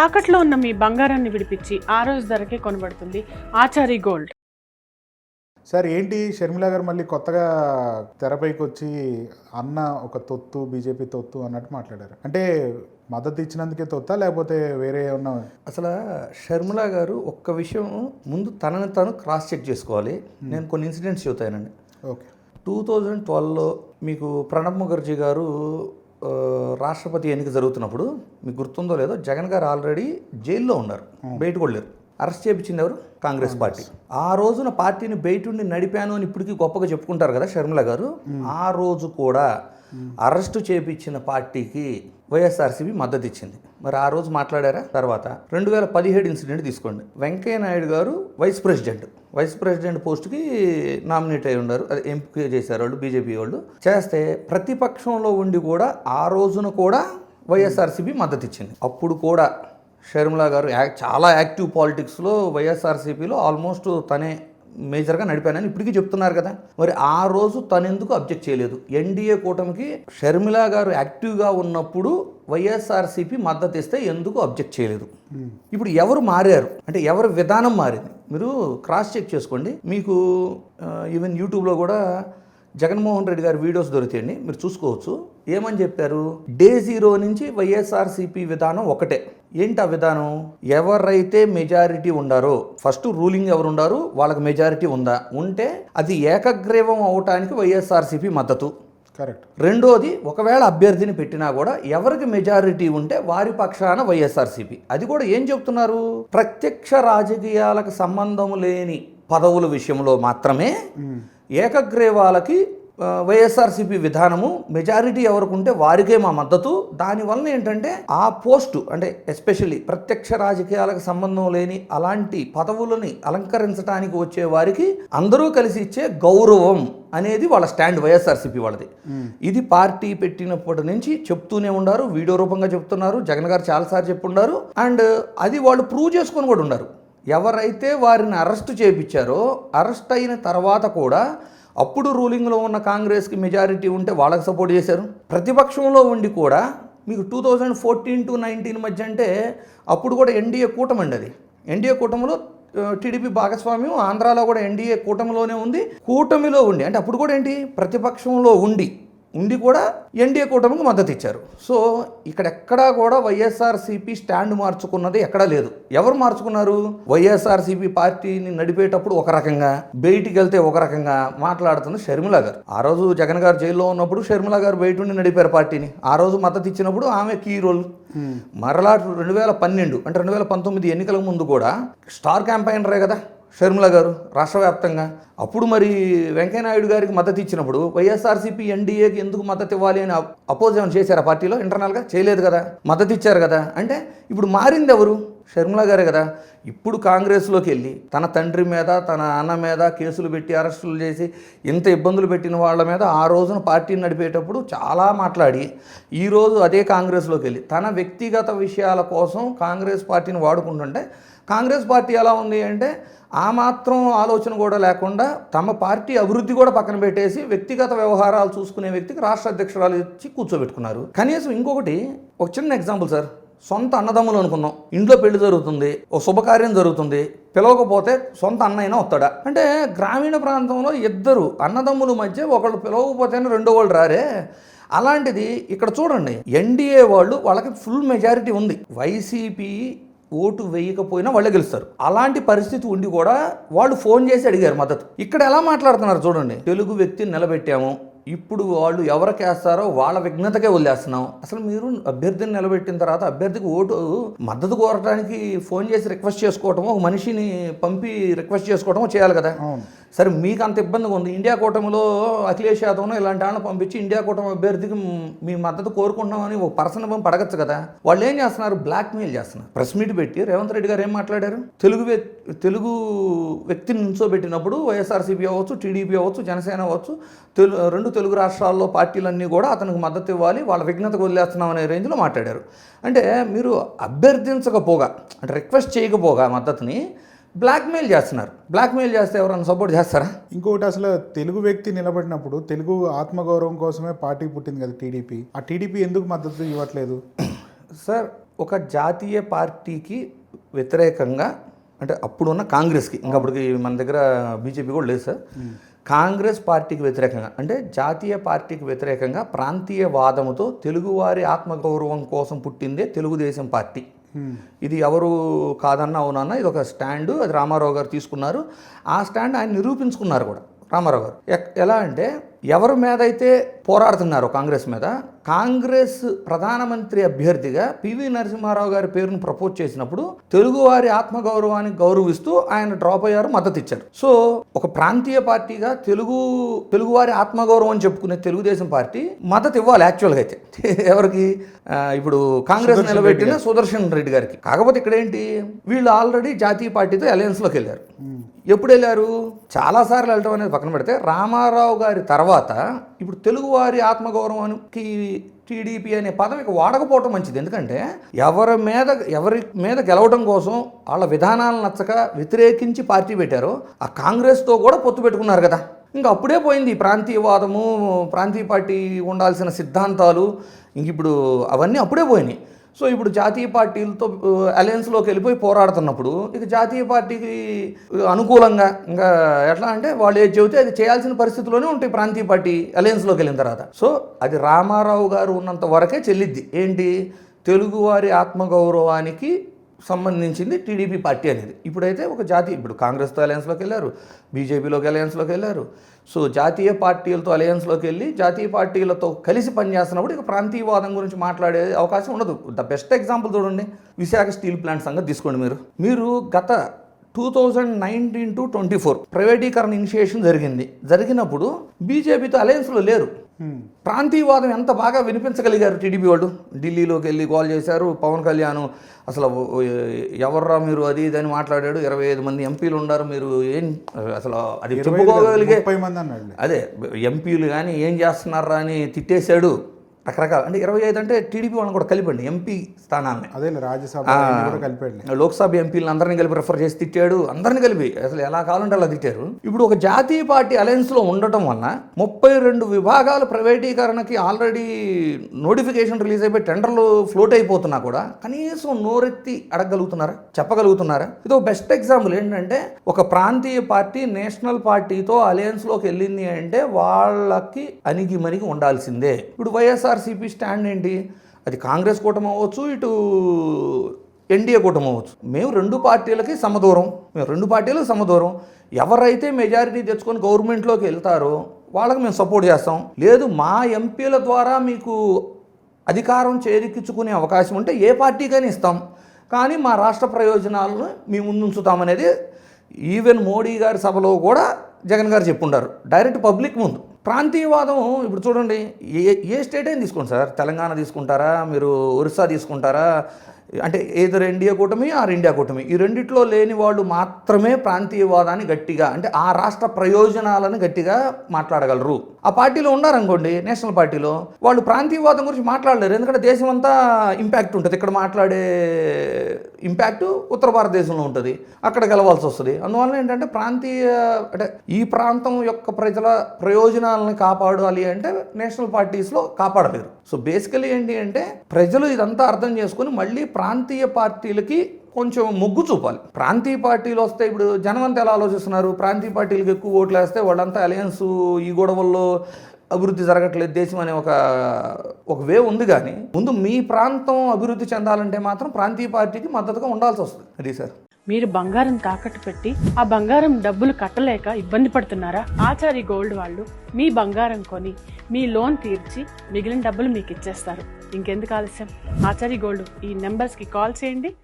తాకట్లో ఉన్న మీ బంగారాన్ని విడిపించి ఆ రోజు ధరకే కొనబడుతుంది ఆచారి గోల్డ్. సార్ ఏంటి? షర్మిల గారు మళ్ళీ కొత్తగా తెరపైకి వచ్చి అన్న ఒక తొత్తు బీజేపీ తొత్తు అన్నట్టు మాట్లాడారు. అంటే మద్దతు ఇచ్చినందుకే తొత్తా లేకపోతే వేరే ఏమన్నా? అసలు షర్మిల గారు ఒక్క విషయం ముందు తనని తను క్రాస్ చెక్ చేసుకోవాలి. నేను కొన్ని ఇన్సిడెంట్స్ చెబుతానండి. ఓకే. టూ థౌజండ్ ట్వెల్వ్లో మీకు ప్రణబ్ ముఖర్జీ గారు రాష్ట్రపతి ఎన్నిక జరుగుతున్నప్పుడు మీకు గుర్తుందో లేదో జగన్ గారు ఆల్రెడీ జైల్లో ఉన్నారు. బయట కూడా లేరు. అరెస్ట్ చేయించింది ఎవరు? Congress party. ఆ రోజున పార్టీని బయట ఉండి నడిపాను అని ఇప్పటికీ గొప్పగా చెప్పుకుంటారు కదా షర్మిల గారు. ఆ రోజు కూడా అరెస్టు చేపించిన పార్టీకి వైఎస్ఆర్సీపీ మద్దతు ఇచ్చింది మరి ఆ రోజు మాట్లాడారా? తర్వాత రెండు వేల పదిహేడు ఇన్సిడెంట్ తీసుకోండి. Venkaiah Naidu garu vice president. Vice president పోస్ట్కి నామినేట్ అయి ఉన్నారు. అది ఎంపిక చేశారు వాళ్ళు బీజేపీ వాళ్ళు. చేస్తే ప్రతిపక్షంలో ఉండి కూడా ఆ రోజున కూడా వైఎస్ఆర్సీపీ మద్దతు ఇచ్చింది అప్పుడు కూడా షర్మిలా గారు యాక్ చాలా యాక్టివ్ పాలిటిక్స్లో వైఎస్ఆర్సీపీలో ఆల్మోస్ట్ తనే మేజర్గా నడిపానని ఇప్పటికీ చెప్తున్నారు కదా. మరి ఆ రోజు తను ఎందుకు అబ్జెక్ట్ చేయలేదు? ఎన్డీఏ కూటమికి షర్మిలా గారు యాక్టివ్గా ఉన్నప్పుడు వైఎస్ఆర్సీపీ మద్దతు ఇస్తే ఎందుకు అబ్జెక్ట్ చేయలేదు? ఇప్పుడు ఎవరు మారారు? అంటే ఎవరి విధానం మారింది? మీరు క్రాస్ చెక్ చేసుకోండి. మీకు ఈవెన్ యూట్యూబ్లో కూడా జగన్మోహన్ రెడ్డి గారి వీడియోస్ దొరుకుతాయండి మీరు చూసుకోవచ్చు. ఏమని చెప్పారు? డే జీరో నుంచి వైఎస్ఆర్సీపీ విధానం ఒకటే. ఏంటి ఆ విధానం? ఎవరైతే మెజారిటీ ఉండారో ఫస్ట్ రూలింగ్ ఎవరు ఉండారు? వాళ్ళకి మెజారిటీ ఉందా? ఉంటే అది ఏకగ్రీవం అవటానికి వైఎస్ఆర్సీపీ మద్దతు. కరెక్ట్. రెండోది ఒకవేళ అభ్యర్థిని పెట్టినా కూడా ఎవరికి మెజారిటీ ఉంటే వారి పక్షాన వైఎస్ఆర్సీపీ. అది కూడా ఏం చెప్తున్నారు? ప్రత్యక్ష రాజకీయాలకు సంబంధం లేని పదవుల విషయంలో మాత్రమే ఏకగ్రీవాలకి వైఎస్ఆర్సీపీ విధానము మెజారిటీ ఎవరికి ఉంటే వారికే మా మద్దతు. దానివల్ల ఏంటంటే ఆ పోస్టు అంటే ఎస్పెషల్లీ ప్రత్యక్ష రాజకీయాలకు సంబంధం లేని అలాంటి పదవులని అలంకరించడానికి వచ్చే వారికి అందరూ కలిసి ఇచ్చే గౌరవం అనేది వాళ్ళ స్టాండ్ వైఎస్ఆర్సీపీ వాళ్ళది. ఇది పార్టీ పెట్టినప్పటి నుంచి చెప్తూనే ఉన్నారు వీడియో రూపంగా చెప్తున్నారు జగన్ గారు చాలాసార్లు చెప్పుండారు. అండ్ అది వాళ్ళు ప్రూవ్ చేసుకొని కూడా ఉన్నారు ఎవరైతే వారిని అరెస్ట్ చేపించారో అరెస్ట్ అయిన తర్వాత కూడా అప్పుడు రూలింగ్లో ఉన్న కాంగ్రెస్కి మెజారిటీ ఉంటే వాళ్ళకి సపోర్ట్ చేశారు. ప్రతిపక్షంలో ఉండి కూడా మీకు two thousand fourteen to nineteen మధ్య అంటే అప్పుడు కూడా ఎన్డీఏ కూటమి అండి అది. ఎన్డీఏ కూటమిలో టీడీపీ భాగస్వామ్యం ఆంధ్రాలో కూడా ఎన్డీఏ కూటమిలోనే ఉంది. కూటమిలో ఉండి అంటే అప్పుడు కూడా ఏంటి? ప్రతిపక్షంలో ఉండి ఉండి కూడా ఎన్డీఏ కూటమికి మద్దతు ఇచ్చారు. సో ఇక్కడ ఎక్కడా కూడా వైఎస్ఆర్సీపీ స్టాండ్ మార్చుకున్నది ఎక్కడా లేదు. ఎవరు మార్చుకున్నారు? వైఎస్ఆర్సీపీ పార్టీని నడిపేటప్పుడు ఒక రకంగా బయటికి వెళ్తే ఒక రకంగా మాట్లాడుతుంది షర్మిల గారు. ఆ రోజు జగన్ గారు జైల్లో ఉన్నప్పుడు షర్మిల గారు బయట ఉండి నడిపారు పార్టీని. ఆ రోజు మద్దతు ఇచ్చినప్పుడు ఆమె కీ రోల్. మరలా రెండు వేల పన్నెండు అంటే రెండు వేల పంతొమ్మిది ఎన్నికల ముందు కూడా స్టార్ క్యాంపైనరే కదా. షర్మిల గారు రాష్ట్ర వ్యాప్తంగా అప్పుడు మరి వెంకయ్యనాయుడు గారికి మద్దతు ఇచ్చినప్పుడు వైఎస్ఆర్సీపీ ఎన్డీఏకి ఎందుకు మద్దతు ఇవ్వాలి అని అపోజ్ ఏమైనా చేశారా పార్టీలో? ఇంటర్నల్గా చేయలేదు కదా మద్దతు ఇచ్చారు కదా. అంటే ఇప్పుడు మారింది ఎవరు షర్మిల గారే కదా ఇప్పుడు కాంగ్రెస్లోకి వెళ్ళి తన తండ్రి మీద తన అన్న మీద కేసులు పెట్టి అరెస్టులు చేసి ఇంత ఇబ్బందులు పెట్టిన వాళ్ళ మీద ఆ రోజున పార్టీని నడిపేటప్పుడు చాలా మాట్లాడి ఈరోజు అదే కాంగ్రెస్లోకి వెళ్ళి తన వ్యక్తిగత విషయాల కోసం కాంగ్రెస్ పార్టీని వాడుకుంటుంటే కాంగ్రెస్ పార్టీ ఎలా ఉంది అంటే ఆ మాత్రం ఆలోచన కూడా లేకుండా తమ పార్టీ అభివృద్ధి కూడా పక్కన పెట్టేసి వ్యక్తిగత వ్యవహారాలు చూసుకునే వ్యక్తికి రాష్ట్ర అధ్యక్షురాలు ఇచ్చి కూర్చోబెట్టుకున్నారు. కనీసం ఇంకొకటి ఒక చిన్న ఎగ్జాంపుల్ సార్. సొంత అన్నదమ్ములు అనుకున్నాం. ఇంట్లో పెళ్ళి జరుగుతుంది ఒక శుభకార్యం జరుగుతుంది పిలవకపోతే సొంత అన్నయ్యనే వస్తాడా? అంటే గ్రామీణ ప్రాంతంలో ఇద్దరు అన్నదమ్ముల మధ్య ఒకళ్ళు పిలవకపోతేనే రెండో వాళ్ళు రారే. అలాంటిది ఇక్కడ చూడండి ఎన్డీఏ వాళ్ళు వాళ్ళకి ఫుల్ మెజారిటీ ఉంది. వైసీపీ ఓటు వేయకపోయినా వాళ్ళే గెలుస్తారు. అలాంటి పరిస్థితి ఉండి కూడా వాళ్ళు ఫోన్ చేసి అడిగారు మద్దతు. ఇక్కడ ఎలా మాట్లాడుతున్నారు చూడండి. తెలుగు వ్యక్తిని నిలబెట్టాము. ఇప్పుడు వాళ్ళు ఎవరికి వేస్తారో వాళ్ళ విఘ్నతకే వదిలేస్తున్నాం. అసలు మీరు అభ్యర్థిని నిలబెట్టిన తర్వాత అభ్యర్థికి ఓటు మద్దతు కోరడానికి ఫోన్ చేసి రిక్వెస్ట్ చేసుకోవటమో ఒక మనిషిని పంపి రిక్వెస్ట్ చేసుకోవటమో చేయాలి కదా. సరే మీకు అంత ఇబ్బందిగా ఉంది. ఇండియా కూటమిలో అఖిలేష్ యాదవ్ను ఇలాంటి వాళ్ళని పంపించి ఇండియా కూటమి అభ్యర్థికి మీ మద్దతు కోరుకుంటున్నామని ఒక పర్సన్ పడగచ్చు కదా. వాళ్ళు ఏం చేస్తున్నారు? బ్లాక్మెయిల్ చేస్తున్నారు. ప్రెస్ మీట్ పెట్టి రేవంత్ రెడ్డి గారు ఏం మాట్లాడారు? తెలుగు తెలుగు వ్యక్తిని నిల్చోబెట్టినప్పుడు వైఎస్ఆర్సీపీ అవ్వచ్చు టీడీపీ అవ్వచ్చు జనసేన అవ్వచ్చు తెలు రెండు తెలుగు రాష్ట్రాల్లో పార్టీలన్నీ కూడా అతనికి మద్దతు ఇవ్వాలి వాళ్ళ విఘ్నతకు వదిలేస్తున్నాం అనే రేంజ్లో మాట్లాడారు. అంటే మీరు అభ్యర్థించకపోగా అంటే రిక్వెస్ట్ చేయకపోగా మద్దతుని బ్లాక్మెయిల్ చేస్తున్నారు. బ్లాక్మెయిల్ చేస్తే ఎవరైనా సపోర్ట్ చేస్తారా? ఇంకొకటి అసలు తెలుగు వ్యక్తి నిలబడినప్పుడు తెలుగు ఆత్మగౌరవం కోసమే పార్టీ పుట్టింది కదా టీడీపీ. ఆ టీడీపీ ఎందుకు మద్దతు ఇవ్వట్లేదు? సార్ ఒక జాతీయ పార్టీకి వ్యతిరేకంగా అంటే అప్పుడున్న కాంగ్రెస్కి ఇంకా అప్పటికి మన దగ్గర బీజేపీ కూడా లేదు సార్. కాంగ్రెస్ పార్టీకి వ్యతిరేకంగా అంటే జాతీయ పార్టీకి వ్యతిరేకంగా ప్రాంతీయ వాదముతో తెలుగువారి ఆత్మగౌరవం కోసం పుట్టిందే తెలుగుదేశం పార్టీ. ఇది ఎవరు కాదన్నా అవునన్నా ఇది ఒక స్టాండు అది రామారావు గారు తీసుకున్నారు. ఆ స్టాండ్ ఆయన నిరూపించుకున్నారు కూడా రామారావు గారు. ఎక్- ఎలా అంటే ఎవరి మీద అయితే పోరాడుతున్నారో కాంగ్రెస్ మీద కాంగ్రెస్ ప్రధానమంత్రి అభ్యర్థిగా పివి నరసింహారావు గారి పేరును ప్రపోజ్ చేసినప్పుడు తెలుగువారి ఆత్మగౌరవాన్ని గౌరవిస్తూ ఆయన డ్రాప్ అయ్యారు మద్దతు ఇచ్చారు సో ఒక ప్రాంతీయ పార్టీగా తెలుగు తెలుగువారి ఆత్మగౌరవం అని చెప్పుకునే తెలుగుదేశం పార్టీ మద్దతు ఇవ్వాలి యాక్చువల్గా అయితే. ఎవరికి? ఇప్పుడు కాంగ్రెస్ నిలబెట్టిన సుదర్శన్ రెడ్డి గారికి. కాకపోతే ఇక్కడ ఏంటి? వీళ్ళు ఆల్రెడీ జాతీయ పార్టీతో అలయన్స్లోకి వెళ్ళారు. ఎప్పుడు వెళ్ళారు? చాలాసార్లు వెళ్ళటం అనేది పక్కన పెడితే రామారావు గారి తర్వాత ఇప్పుడు తెలుగువారి ఆత్మగౌరవానికి టీడీపీ అనే పదం ఇక వాడకపోవటం మంచిది. ఎందుకంటే ఎవరి మీద ఎవరి మీద గెలవడం కోసం వాళ్ళ విధానాలు నచ్చక వ్యతిరేకించి పార్టీ పెట్టారో ఆ కాంగ్రెస్తో కూడా పొత్తు పెట్టుకున్నారు కదా. ఇంకా అప్పుడే పోయింది ఈ ప్రాంతీయవాదము ప్రాంతీయ పార్టీ ఉండాల్సిన సిద్ధాంతాలు. ఇంక ఇప్పుడు అవన్నీ అప్పుడే పోయినాయి. సో ఇప్పుడు జాతీయ పార్టీలతో అలయన్స్లోకి వెళ్ళిపోయి పోరాడుతున్నప్పుడు ఇక జాతీయ పార్టీకి అనుకూలంగా ఇంకా ఎట్లా అంటే వాళ్ళు ఏది చెబితే అది చేయాల్సిన పరిస్థితిలోనే ఉంటాయి ప్రాంతీయ పార్టీ అలయన్స్లోకి వెళ్ళిన తర్వాత. సో అది రామారావు గారు ఉన్నంత వరకే చెల్లిద్ది. ఏంటి? తెలుగువారి ఆత్మగౌరవానికి సంబంధించింది టీడీపీ పార్టీ అనేది. ఇప్పుడైతే ఒక జాతీయ ఇప్పుడు కాంగ్రెస్తో అలయన్స్లోకి వెళ్ళారు బీజేపీలోకి అలయన్స్లోకి వెళ్ళారు. సో జాతీయ పార్టీలతో అలయన్స్లోకి వెళ్ళి జాతీయ పార్టీలతో కలిసి పనిచేస్తున్నప్పుడు ఇక ప్రాంతీయవాదం గురించి మాట్లాడే అవకాశం ఉండదు. ద బెస్ట్ ఎగ్జాంపుల్ చూడండి. విశాఖ స్టీల్ ప్లాంట్ సంగతి తీసుకోండి మీరు. మీరు గత two thousand nineteen to twenty four ప్రైవేటీకరణ ఇనిషియేషన్ జరిగింది. జరిగినప్పుడు బీజేపీతో అలయన్స్లో లేరు. ప్రాంతీయవాదం ఎంత బాగా వినిపించగలిగారు టీడీపీ వాళ్ళు? ఢిల్లీలోకి వెళ్ళి కాల్ చేశారు పవన్ కళ్యాణ్ అసలు ఎవర్రా మీరు అది ఇది అని మాట్లాడాడు. ఇరవై ఐదు మంది ఎంపీలు ఉన్నారు. మీరు ఏం అసలు అది చెప్పుకోగలిగే అదే ఎంపీలు కానీ ఏం చేస్తున్నారా అని తిట్టేశాడు. రకరకాల అంటే ఇరవై ఐదు అంటే టీడీపీ వాళ్ళని కూడా కలిపండి ఎంపీ స్థానాన్ని అదే రాజ్యసభ కలిపాడు లోక్సభ ఎంపీలను అందరిని కలిపి రెఫర్ చేసి తిట్టాడు అందరిని కలిపి. అసలు ఎలా కావాలంటే అలా తిట్టారు. ఇప్పుడు ఒక జాతీయ పార్టీ అలయన్స్లో ఉండటం వలన ముప్పై రెండు విభాగాల ప్రైవేటీకరణకి ఆల్రెడీ నోటిఫికేషన్ రిలీజ్ అయిపోయి టెండర్లు ఫ్లోట్ అయిపోతున్నా కూడా కనీసం నోరెత్తి అడగగలుగుతున్నారా? చెప్పగలుగుతున్నారా? ఇది ఒక బెస్ట్ ఎగ్జాంపుల్ ఏంటంటే ఒక ప్రాంతీయ పార్టీ నేషనల్ పార్టీతో అలయన్స్లోకి వెళ్ళింది అంటే వాళ్ళకి అణిగి మణిగి ఉండాల్సిందే. ఇప్పుడు వైఎస్ఆర్సీపీ స్టాండ్ ఏంటి? అది కాంగ్రెస్ కూటమి అవ్వచ్చు ఇటు ఎన్డీఏ కూటమి అవ్వచ్చు. మేము రెండు పార్టీలకి సమదూరం. మేము రెండు పార్టీలకు సమదూరం. ఎవరైతే మెజారిటీ తెచ్చుకొని గవర్నమెంట్లోకి వెళ్తారో వాళ్ళకి మేము సపోర్ట్ చేస్తాం. లేదు మా ఎంపీల ద్వారా మీకు అధికారం చేజిక్కించుకునే అవకాశం ఉంటే ఏ పార్టీకైనా ఇస్తాం. కానీ మా రాష్ట్ర ప్రయోజనాలను మేము ముందుంచుతామనేది ఈవెన్ మోడీ గారి సభలో కూడా జగన్ గారు చెప్పుంటారు డైరెక్ట్ పబ్లిక్ ముందు. ప్రాంతీయవాదం ఇప్పుడు చూడండి ఏ ఏ స్టేట్ అయినా తీసుకోండి సార్. తెలంగాణ తీసుకుంటారా? మీరు ఒరిస్సా తీసుకుంటారా? అంటే ఏదర్ ఇండియా కూటమి ఆర్ ఇండియా కూటమి. ఈ రెండిట్లో లేని వాళ్ళు మాత్రమే ప్రాంతీయవాదాన్ని గట్టిగా అంటే ఆ రాష్ట్ర ప్రయోజనాలను గట్టిగా మాట్లాడగలరు. ఆ పార్టీలో ఉన్నారనుకోండి నేషనల్ పార్టీలో వాళ్ళు ప్రాంతీయవాదం గురించి మాట్లాడలేరు. ఎందుకంటే దేశం అంతా ఇంపాక్ట్ ఉంటుంది. ఇక్కడ మాట్లాడే ఇంపాక్ట్ ఉత్తర భారతదేశంలో ఉంటుంది. అక్కడ గెలవాల్సి వస్తుంది. అందువల్ల ఏంటంటే ప్రాంతీయ అంటే ఈ ప్రాంతం యొక్క ప్రజల ప్రయోజనాలను కాపాడాలి అంటే నేషనల్ పార్టీస్లో కాపాడలేరు. సో బేసికలీ ఏంటి అంటే ప్రజలు ఇదంతా అర్థం చేసుకుని మళ్ళీ ప్రాంతీయ పార్టీలకి కొంచెం మొగ్గు చూపాలి. ప్రాంతీయ పార్టీలు వస్తే ఇప్పుడు జనమంతా ఎలా ఆలోచిస్తున్నారు? ప్రాంతీయ పార్టీలకు ఎక్కువ ఓట్లు వేస్తే వాళ్ళంతా అలయన్స్ ఈ గొడవల్లో అభివృద్ధి జరగట్లేదు దేశం అనే ఒక ఒక వే ఉంది కానీ ముందు మీ ప్రాంతం అభివృద్ధి చెందాలంటే మాత్రం ప్రాంతీయ పార్టీకి మద్దతుగా ఉండాల్సి వస్తుంది. అది సార్. మీరు బంగారం తాకట్టు పెట్టి ఆ బంగారం డబ్బులు కట్టలేక ఇబ్బంది పడుతున్నారా? ఆచారి గోల్డ్ వాళ్ళు మీ బంగారం కొని మీ లోన్ తీర్చి మిగిలిన డబ్బులు మీకు ఇచ్చేస్తారు ఇంకెందుకు ఆలస్యం? ఆచారి గోల్డ్ ఈ నెంబర్స్కి కాల్ చేయండి.